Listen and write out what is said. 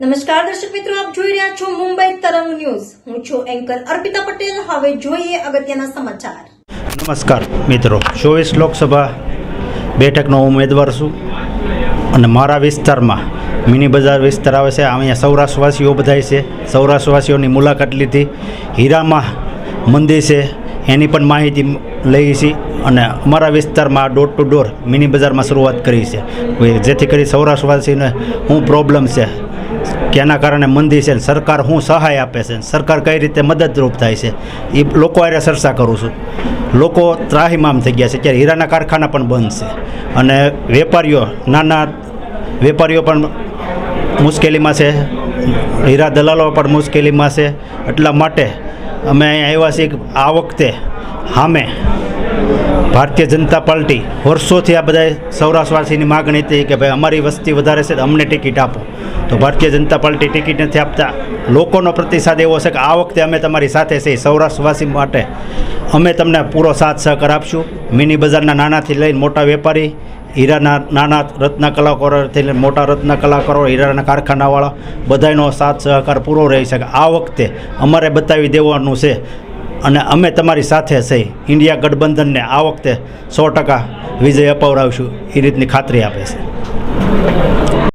નમસ્કાર દર્શક મિત્રો, આપ જોઈ રહ્યા છો મુંબઈ તરંગ ન્યૂઝ. હું છું એન્કર અર્પિતા પટેલ. હવે જોઈએ અગત્યના સમાચાર. નમસ્કાર મિત્રો, ચોવીસ લોકસભા બેઠકનો ઉમેદવાર છું અને મારા વિસ્તારમાં મિની બજાર વિસ્તાર આવે છે. અહીંયા સૌરાષ્ટ્રવાસીઓ બધાય છે. સૌરાષ્ટ્રવાસીઓની મુલાકાત લીધી. હીરામાં મંદિર છે. એની પણ માહિતી લઈ છે અને અમારા વિસ્તારમાં ડોર ટુ ડોર મિની બજારમાં શરૂઆત કરી છે. જેથી કરી સૌરાષ્ટ્રવાસીને શું પ્રોબ્લેમ છે. કેના કારણે મંદી છે સરકાર શું સહાય આપે છે સરકાર કઈ રીતે મદદરૂપ થાય છે એ લોકો અરે ચર્ચા કરું છું. લોકો ત્રાહિમામ થઈ ગયા છે ત્યારે હીરાના કારખાના પણ બંધ છે. અને વેપારીઓ, નાના વેપારીઓ પણ મુશ્કેલીમાં છે, હીરા દલાલો પણ મુશ્કેલીમાં છે. એટલા માટે અમે અહીંયા આવ્યા છીએ આ વખતે સામે ભારતીય જનતા પાર્ટી વર્ષોથી આ બધા સૌરાષ્ટ્રવાસીની માગણી હતી કે ભાઈ અમારી વસ્તી વધારે છે તો અમને ટિકિટ આપો. તો ભારતીય જનતા પાર્ટી ટિકિટ નથી આપતા. લોકોનો પ્રતિસાદ એવો છે કે આ વખતે અમે તમારી સાથે છીએ સૌરાષ્ટ્રવાસી માટે. અમે તમને પૂરો સાથ સહકાર આપશું. મિની બજારના નાનાથી લઈને મોટા વેપારી, હીરાના નાના રત્ન કલાકારોથી લઈને મોટા રત્ન કલાકારો, હીરાના કારખાનાવાળા, બધાનો સાથ સહકાર પૂરો રહી શકે. આ વખતે અમારે બતાવી દેવાનું છે અને અમે તમારી સાથે છે ઇન્ડિયા ગઠબંધનને આ વખતે સો ટકા વિજય અપાવડાવશું. એ રીતની ખાતરી આપે છે.